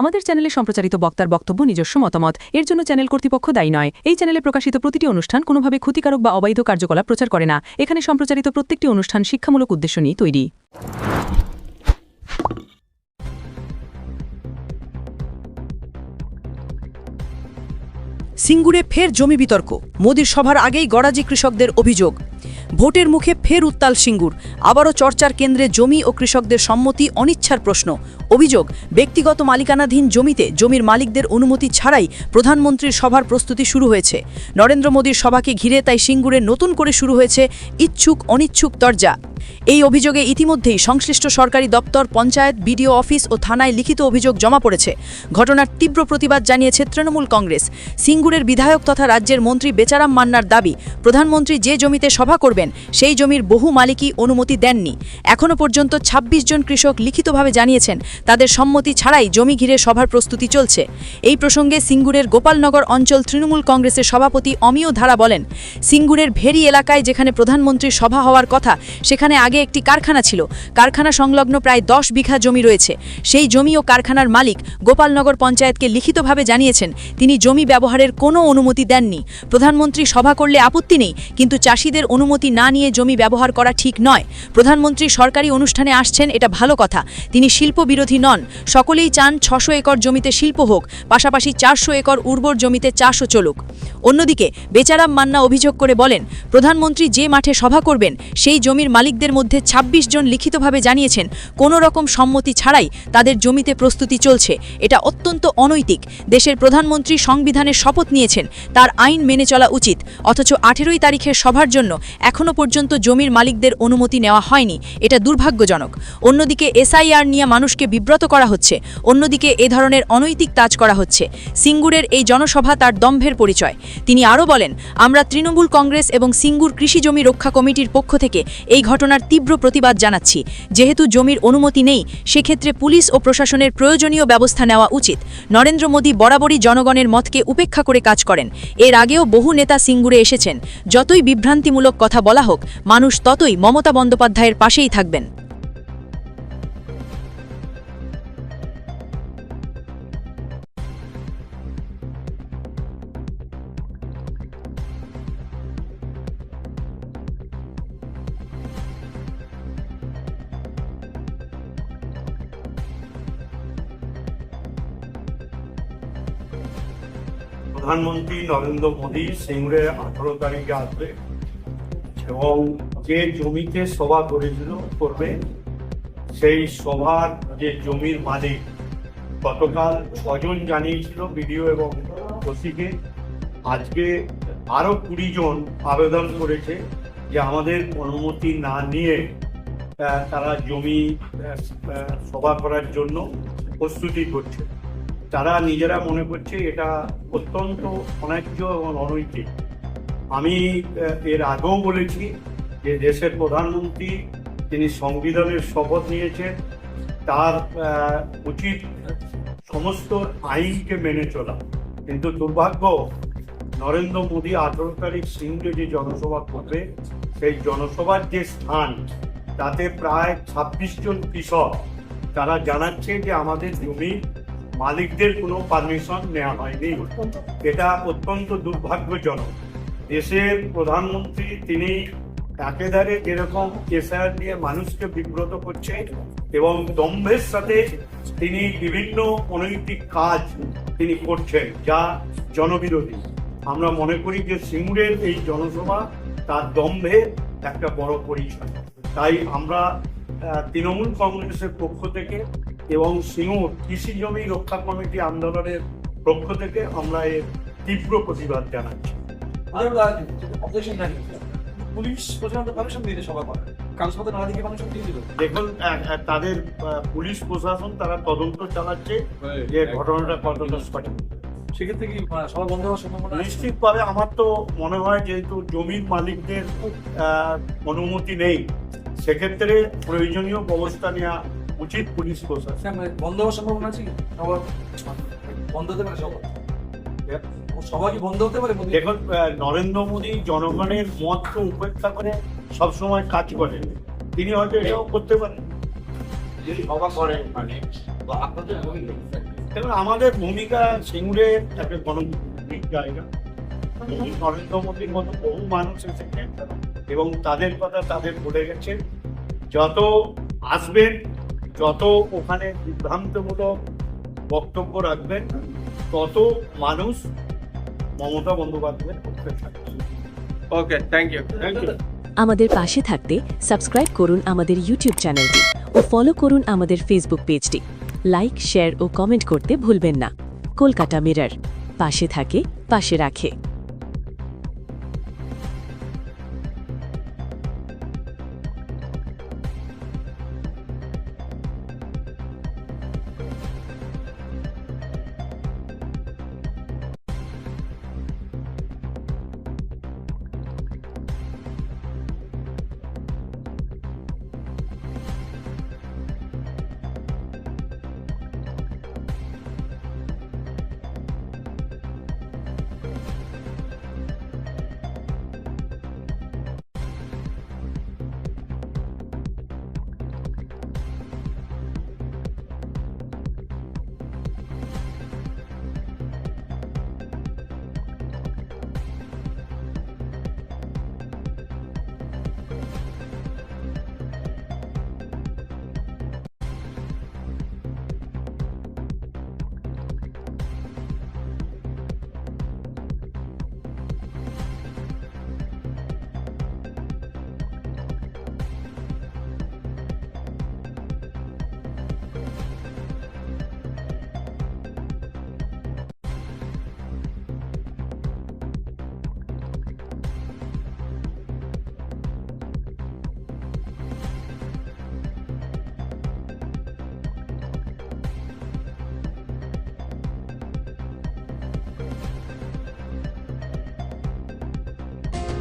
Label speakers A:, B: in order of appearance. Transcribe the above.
A: আমাদের চ্যানেলে সম্প্রচারিত বক্তার বক্তব্য, নিজস্ব মতামত, এর জন্য চ্যানেল কর্তৃপক্ষ দায়ী নয়। এই চ্যানেলে প্রকাশিত প্রতিটি অনুষ্ঠান কোনোভাবে ক্ষতিকারক বা অবৈধ কার্যকলাপ প্রচার করে না। এখানে সম্প্রচারিত প্রত্যেকটি অনুষ্ঠান শিক্ষামূলক উদ্দেশ্য নিয়ে তৈরি।
B: সিঙ্গুরে ফের জমি বিতর্ক। মোদির সভার আগেই গড়াজি কৃষকদের অভিযোগ। ভোটের মুখে ফের উত্তাল সিঙ্গুর। আবারও চর্চার কেন্দ্রে জমি ও কৃষকদের সম্মতি অনিচ্ছার প্রশ্ন। অভিযোগ, ব্যক্তিগত মালিকানাধীন জমিতে জমির মালিকদের অনুমতি ছাড়াই প্রধানমন্ত্রীর সভার প্রস্তুতি শুরু হয়েছে। নরেন্দ্র মোদীর সভাকে ঘিরে তাই সিঙ্গুরে নতুন করে শুরু হয়েছে ইচ্ছুক অনিচ্ছুক তরজা। এই অভিযোগে ইতিমধ্যেই সংশ্লিষ্ট সরকারি দপ্তর, পঞ্চায়েত, বিডিও অফিস ও থানায় লিখিত অভিযোগ জমা পড়েছে। ঘটনার তীব্র প্রতিবাদ জানিয়েছে তৃণমূল কংগ্রেস। সিঙ্গুরের বিধায়ক তথা রাজ্যের মন্ত্রী বেচারাম মান্নার দাবি, প্রধানমন্ত্রী যে জমিতে সভা করবেন, সেই জমির বহু মালিকই অনুমতি দেননি। এখনও পর্যন্ত ২৬ জন কৃষক লিখিতভাবে জানিয়েছেন, তাদের সম্মতি ছাড়াই জমি ঘিরে সভার প্রস্তুতি চলছে। এই প্রসঙ্গে সিঙ্গুরের গোপালনগর অঞ্চল তৃণমূল কংগ্রেসের সভাপতি অমিয় ধারা বলেন, সিঙ্গুরের ভেরি এলাকায় যেখানে প্রধানমন্ত্রীর সভা হওয়ার কথা, সেখানে আগে একটি কারখানা ছিল। কারখানা সংলগ্ন প্রায় দশ বিঘা জমি রয়েছে। সেই জমি ও কারখানার মালিক গোপালনগর পঞ্চায়েতকে লিখিতভাবে জানিয়েছেন, তিনি জমি ব্যবহারের কোনো অনুমতি দেননি। প্রধানমন্ত্রী সভা করলে আপত্তি নেই, কিন্তু চাষিদের অনুমতি না নিয়ে জমি ব্যবহার করা ঠিক নয়। প্রধানমন্ত্রী সরকারি অনুষ্ঠানে আসছেন, এটা ভালো কথা। তিনি শিল্প বিরোধী নন। সকলেই চান ছশো একর জমিতে শিল্প হোক, পাশাপাশি চারশো একর উর্বর জমিতে চাষও চলুক। অন্যদিকে বেচারাম মান্না অভিযোগ করে বলেন, প্রধানমন্ত্রী যে মাঠে সভা করবেন, সেই জমির মালিকদের মধ্যে ২৬ জন লিখিতভাবে জানিয়েছেন, কোনো রকম সম্মতি ছাড়াই তাদের জমিতে প্রস্তুতি চলছে। এটা অত্যন্ত অনৈতিক। দেশের প্রধানমন্ত্রী সংবিধানের শপথ নিয়েছেন, তার আইন মেনে চলা উচিত। অথচ আঠেরোই তারিখের সভার জন্য এখনও পর্যন্ত জমির মালিকদের অনুমতি নেওয়া হয়নি। এটা দুর্ভাগ্যজনক। অন্যদিকে এসআইআর নিয়ে মানুষকে বিব্রত করা হচ্ছে। অন্যদিকে এ ধরনের অনৈতিক কাজ করা হচ্ছে। সিঙ্গুরের এই জনসভা তার দম্ভের পরিচয়। তিনি আরও বলেন, আমরা তৃণমূল কংগ্রেস এবং সিঙ্গুর কৃষি জমি রক্ষা কমিটির পক্ষ থেকে এই ঘটনার তীব্র প্রতিবাদ জানাচ্ছি। যেহেতু জমির অনুমতি নেই, সেক্ষেত্রে পুলিশ ও প্রশাসনের প্রয়োজনীয় ব্যবস্থা নেওয়া উচিত। নরেন্দ্র মোদী বরাবরই জনগণের মতকে উপেক্ষা করে কাজ করেন। এর আগেও বহু নেতা সিঙ্গুরে এসেছেন। যতই বিভ্রান্তিমূলক কথা বলা হোক, মানুষ ততই মমতা বন্দ্যোপাধ্যায়ের পাশেই থাকবেন।
C: প্রধানমন্ত্রী নরেন্দ্র মোদী সিঙ্গুরে আঠারো তারিখে আসবে এবং যে জমিতে সভা করেছিল, করবে, সেই সভার যে জমির মালিক, গতকাল ছজন জানিয়েছিল বিডিও এবং ওসিকে, আজকে আরও কুড়ি জন আবেদন করেছে যে আমাদের অনুমতি না নিয়ে তারা জমি সভা করার জন্য প্রস্তুতি করছে। তারা নিজেরা মনে করছে এটা অত্যন্ত অন্যায্য এবং অনৈতিক। আমি এর আগেও বলেছি যে দেশের প্রধানমন্ত্রী তিনি সংবিধানের শপথ নিয়েছেন, তার উচিত সমস্ত আইনকে মেনে চলা। কিন্তু দুর্ভাগ্য, নরেন্দ্র মোদী আঠারো তারিখ সিংহে যে জনসভা করবে, সেই জনসভার যে স্থান, তাতে প্রায় ছাব্বিশ জন কৃষক, তারা জানাচ্ছে যে আমাদের জমি মালিকদের কোনো পারমিশন নেওয়া হয়নি। এটা অত্যন্ত দুর্ভাগ্যজনক। দেশের প্রধানমন্ত্রী তিনি একেধারে যেরকম এসআর নিয়ে মানুষকে বিব্রত করছে এবং দম্ভের সাথে তিনি বিভিন্ন অনৈতিক কাজ তিনি করছেন যা জনবিরোধী। আমরা মনে করি যে সিঙ্গুরের এই জনসভা তার দম্ভের একটা বড় পরিচয় তাই আমরা তৃণমূল কংগ্রেসের পক্ষ থেকে এবং সিঙ্গুর কৃষি জমি রক্ষা কমিটি আন্দোলনের পক্ষ থেকে আমরা এর তীব্র প্রতিবাদ জানাচ্ছি।
D: পুলিশ প্রশাসন পারমিশন সবার পরে কাল না দিকে পারমিশন দিয়ে দিল
C: দেখুন তাদের পুলিশ প্রশাসন তারা তদন্ত চালাচ্ছে যে ঘটনাটা কতটা সঠিক।
D: সেক্ষেত্রে কি সবার বন্ধ হওয়ার সম্ভাবনা
C: নিশ্চিতভাবে আমার তো মনে হয় যেহেতু জমির মালিকদের আহ, অনুমতি নেই সেক্ষেত্রে প্রয়োজনীয় ব্যবস্থা নেওয়া উচিত পুলিশ প্রশাসন।
D: হ্যাঁ, মানে বন্ধ হওয়ার সম্ভাবনা আছে সবার বন্ধ হতে পারে সবার। সবাই বন্ধ হতে পারে?
C: দেখুন নরেন্দ্র মোদী জনগণের মতকে উপেক্ষা করে সবসময় কাজ করেন। তিনি হয়তো এটাও করতে পারেন।
E: যদি সভা করেন মানে আপনাদের নেই।
C: এবং আমাদের ভূমিকা সিঙ্গুরে একটা গণভিত্তিক জায়গা। নরেন্দ্র মোদীর মতো বহু মানুষ এসেছে এবং তাদের কথা তাদের বলে গেছে যত আসবেন যত ওখানে বিভ্রান্তমূলক বক্তব্য রাখবেন তত মানুষ মমতা বন্দ্যোপাধ্যায়ের পক্ষে থাকবে।
D: Okay thank you
C: thank you
E: আমাদের পাশে থাকতে সাবস্ক্রাইব করুন আমাদের ইউটিউব চ্যানেলটি ও ফলো করুন আমাদের ফেসবুক পেজটি লাইক শেয়ার ও কমেন্ট করতে ভুলবেন না। কলকাতা মিরর পাশে থাকে পাশে রাখে।